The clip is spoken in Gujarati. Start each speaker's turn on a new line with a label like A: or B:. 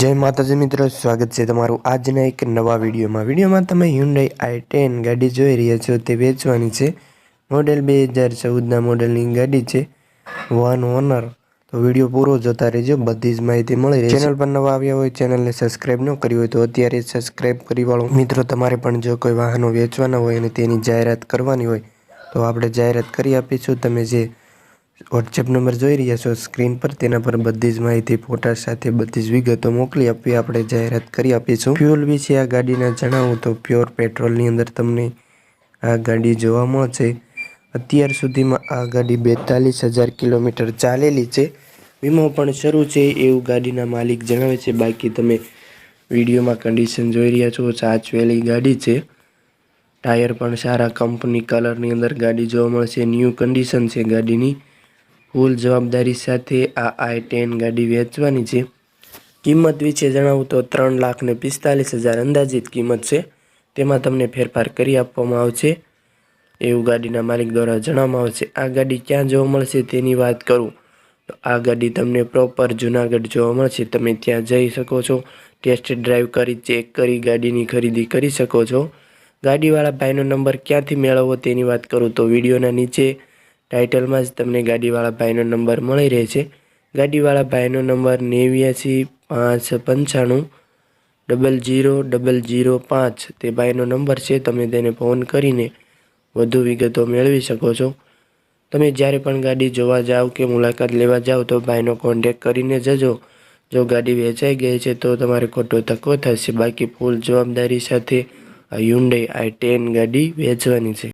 A: જય માતાજી મિત્રો, સ્વાગત છે તમારું આજના એક નવા વિડીયોમાં. વિડીયોમાં તમે હ્યુન્ડાઈ આઈ ટેન ગાડી જોઈ રહ્યા છો, તે વેચવાની છે. મોડેલ બે હજાર ચૌદના મોડેલની ગાડી છે વન ઓનર તો વીડિયો પૂરો જોતા રહેજો, બધી જ માહિતી મળી રહે ચેનલ પર નવા આવ્યા હોય, ચેનલને સબસ્ક્રાઇબ ન કરી હોય, તો અત્યારે સબસ્ક્રાઈબ કરી વાળો. મિત્રો, તમારે પણ જો કોઈ વાહનો વેચવાના હોય અને તેની જાહેરાત કરવાની હોય, તો આપણે જાહેરાત કરી આપીશું. તમે જે વોટ્સએપ નંબર જોઈ રહ્યા છો. સ્ક્રીન પર તેના પર બધી જ માહિતી ફોટા સાથે બધી જ વિગતો મોકલી આપી આપણે જાહેરાત કરી આપીશું. ફ્યુલ વિશે આ ગાડીના જણાવું તો પ્યોર પેટ્રોલની અંદર તમને આ ગાડી જોવા મળશે. અત્યાર સુધીમાં આ ગાડી બેતાલીસ હજાર કિલોમીટર ચાલેલી છે. વીમો પણ શરૂ છે. એવું ગાડીના માલિક જણાવે છે. બાકી તમે વિડીયોમાં કન્ડિશન જોઈ રહ્યા છો. સાચવેલી ગાડી છે. ટાયર પણ સારા કંપની કલરની અંદર ગાડી જોવા મળશે. ન્યૂ કન્ડિશન છે ગાડીની. ફૂલ જવાબદારી સાથે આ આઈ ટેન ગાડી વેચવાની છે. કિંમત વિશે જણાવું તો ત્રણ લાખ ને પિસ્તાલીસ હજાર અંદાજિત કિંમત છે. તેમાં તમને ફેરફાર કરી આપવામાં આવશે. એવું ગાડીના માલિક દ્વારા જણાવવામાં આવશે. આ ગાડી ક્યાં જોવા મળશે તેની વાત કરું. તો આ ગાડી તમને પ્રોપર જુનાગઢ જોવા મળશે. તમે ત્યાં જઈ શકો છો. ટેસ્ટ ડ્રાઈવ કરી, ચેક કરી, ગાડીની ખરીદી કરી શકો છો. ગાડીવાળા ભાઈનો નંબર ક્યાંથી મેળવવો તેની વાત કરું તો વિડીયોના નીચે ટાઇટલમાં જ તમને ગાડીવાળા ભાઈનો નંબર મળી રહે છે ગાડીવાળા ભાઈનો નંબર નેવ્યાસી, પાંચ, પંચાણું ડબલ જીરો ડબલ જીરો પાંચ તે ભાઈનો નંબર છે. તમે તેને ફોન કરીને વધુ વિગતો મેળવી શકો છો. તમે જ્યારે પણ ગાડી જોવા જાઓ કે મુલાકાત લેવા જાઓ તો ભાઈનો કોન્ટેક કરીને જજો. જો ગાડી વેચાઈ ગઈ છે તો તમારે ખોટો ધક્કો થશે. બાકી ફૂલ જવાબદારી સાથે આ હ્યુન્ડાઈ આઈ ટેન ગાડી વેચવાની છે.